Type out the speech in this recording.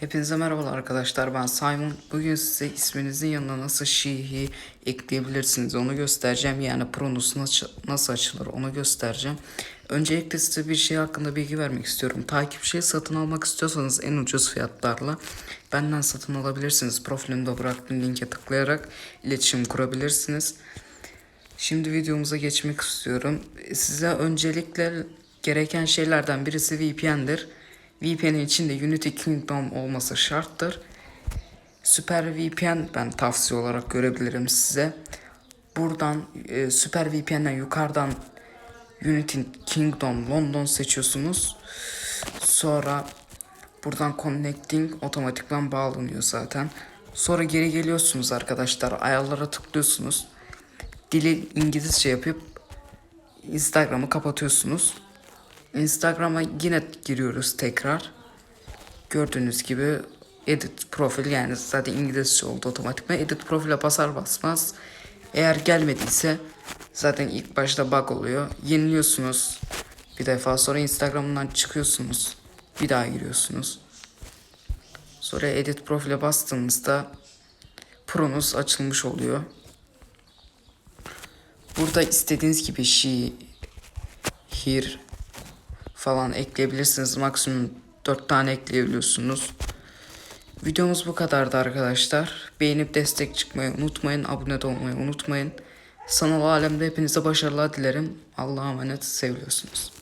Hepinize merhabalar arkadaşlar ben Simon. Bugün size isminizin yanına nasıl şihi ekleyebilirsiniz onu göstereceğim. Yani Pronus nasıl, nasıl açılır onu göstereceğim. Öncelikle size bir şey hakkında bilgi vermek istiyorum. Takipçiyi satın almak istiyorsanız en ucuz fiyatlarla benden satın alabilirsiniz. Profilimde bıraktığım linke tıklayarak iletişim kurabilirsiniz. Şimdi videomuza geçmek istiyorum. Size öncelikle gereken şeylerden birisi VPN'dir. VPN'in içinde Unity Kingdom olması şarttır. Süper VPN ben tavsiye olarak görebilirim size. Buradan e, Süper VPN'den yukarıdan Unity Kingdom London seçiyorsunuz. Sonra buradan Connecting otomatikman bağlanıyor zaten. Sonra geri geliyorsunuz arkadaşlar. Ayarlara tıklıyorsunuz. Dili İngilizce yapıp Instagram'ı kapatıyorsunuz. Instagram'a yine giriyoruz tekrar. Gördüğünüz gibi edit profil yani zaten İngilizce oldu otomatikman. Edit profile basar basmaz. Eğer gelmediyse zaten ilk başta bug oluyor. Yeniliyorsunuz bir defa sonra Instagram'dan çıkıyorsunuz. Bir daha giriyorsunuz. Sonra edit profile bastığınızda Pronus açılmış oluyor. Burada istediğiniz gibi she, here falan ekleyebilirsiniz. Maksimum 4 tane ekleyebiliyorsunuz. Videomuz bu kadardı arkadaşlar. Beğenip destek çıkmayı unutmayın. Abone olmayı unutmayın. Sanal alemde hepinize başarılar dilerim. Allah'a emanet seviyorsunuz.